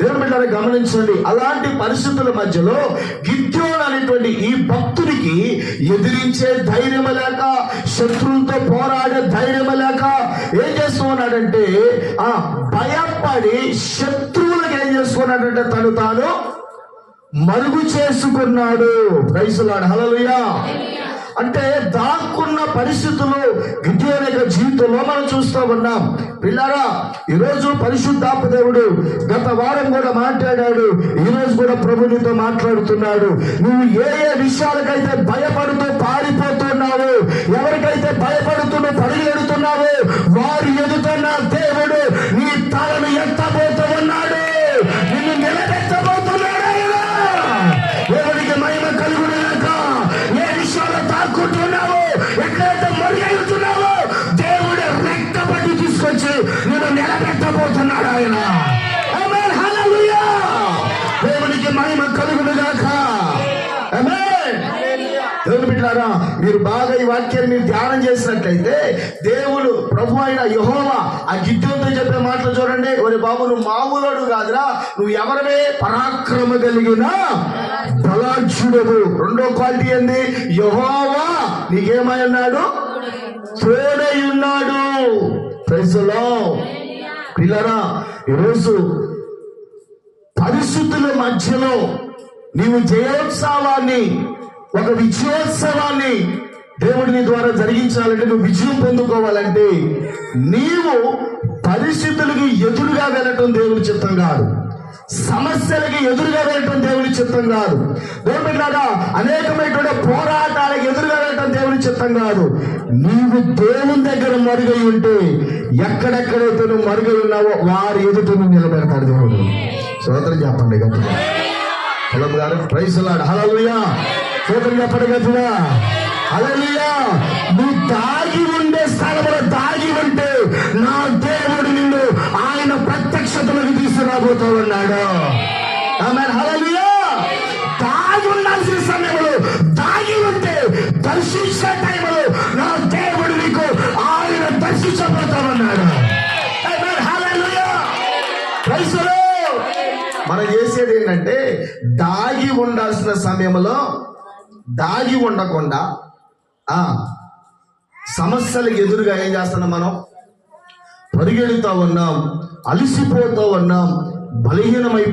దేవుని బిడ్డలు గమనించండి. అలాంటి పరిస్థితుల మధ్యలో గిద్యోన్ అనేటువంటి ఈ భక్తుడికి ఎదిరించే ధైర్యం లేక శత్రువులతో పోరాడే ధైర్యం లేక ఏం చేస్తూ ఆ భయపడి శత్రువులకు ఏం చేసుకున్నాడంటే తను తాను మరుగు చేసుకున్నాడు. ప్రైసులాడు హలలుయా అంటే దాక్కున్న పరిస్థితులు గిద్యోని యొక్క జీవితంలో మనం చూస్తూ ఉన్నాం. పిల్లారా ఈరోజు పరిశుద్ధాప దేవుడు గత వారం కూడా మాట్లాడాడు ఈరోజు కూడా ప్రభు నీతో మాట్లాడుతున్నాడు. నువ్వు ఏ ఏ విషయాలకైతే భయపడుతూ విషయాలు ఎట్లయితే ఎక్కడైతే దేవుడు దేవుడు రెక్కబడి తీసుకొచ్చి నేను నిలబెట్టబోతున్నాడు ఆయన. దేవునికి మహిమ కలుగునుగాక ఆమేన్. దేవుని బిడ్డారా మీరు బాగా ఈ వాక్యాన్ని మీరు ధ్యానం చేసినట్లయితే దేవుడు ప్రభు అయిన యహోవా ఆ గిద్యోతో చెప్పే మాటలు చూడండి. ఒరే బాబు నువ్వు మామూలుడు కాదురా. నువ్వు ఎవరివే పరాక్రమ కలిగిన బలాఢ్యుడవు రెండో క్వాలిటీ ఏంది? యహోవా నీకేమై ఉన్నాడు తోడై ఉన్నాడు ప్రజలో పిల్లరా ఈరోజు పరిస్థితుల మధ్యలో నీవు జయోత్సవాన్ని ఒక విజయోత్సవాన్ని దేవుడిని ద్వారా జరిగించాలంటే నువ్వు విజయం పొందుకోవాలంటే నీవు పరిస్థితులకి ఎదురుగా వెళ్ళటం దేవుని చిత్తం కాదు. సమస్యలకి ఎదురుగా వెళ్ళటం దేవుని చిత్తం కాదు. దేవుని లాగా అనేకమైనటువంటి పోరాటాలకు ఎదురుగా వెళ్ళటం దేవుని చిత్తం కాదు. నీవు దేవుని దగ్గర మరుగై ఉంటే ఎక్కడెక్కడైతే నువ్వు మరుగై ఉన్నావో వారి ఎదుట నువ్వు నిలబెడతాడు దేవుడు. సోదరం చెప్పండి గట్టిగా. హలో గారు ప్రైసలాడు హలలుయా సోదరం చెప్పండి గట్టిగా. హలలుయా నువ్వు దాగి ఉన్న స్థలంలో దాగి ఉంటే నా దేవుడు నిన్ను ఆయన ప్రత్యక్షతలకు తీసుకురాబోతూ ఉన్నాడు. ఆమె దాగి ఉండాల్సిన సమయంలో దాగి ఉంటే దర్శించే టైంలో నా దేవుడు నీకు ఆయన దర్శించబోతామన్నాడు మనం చేసేది ఏంటంటే దాగి ఉండాల్సిన సమయంలో దాగి ఉండకుండా సమస్యలకు ఎదురుగా ఏం చేస్తున్నాం మనం? పరిగెడుతూ ఉన్నాం అలసిపోతూ ఉన్నాం బలహీనమైపో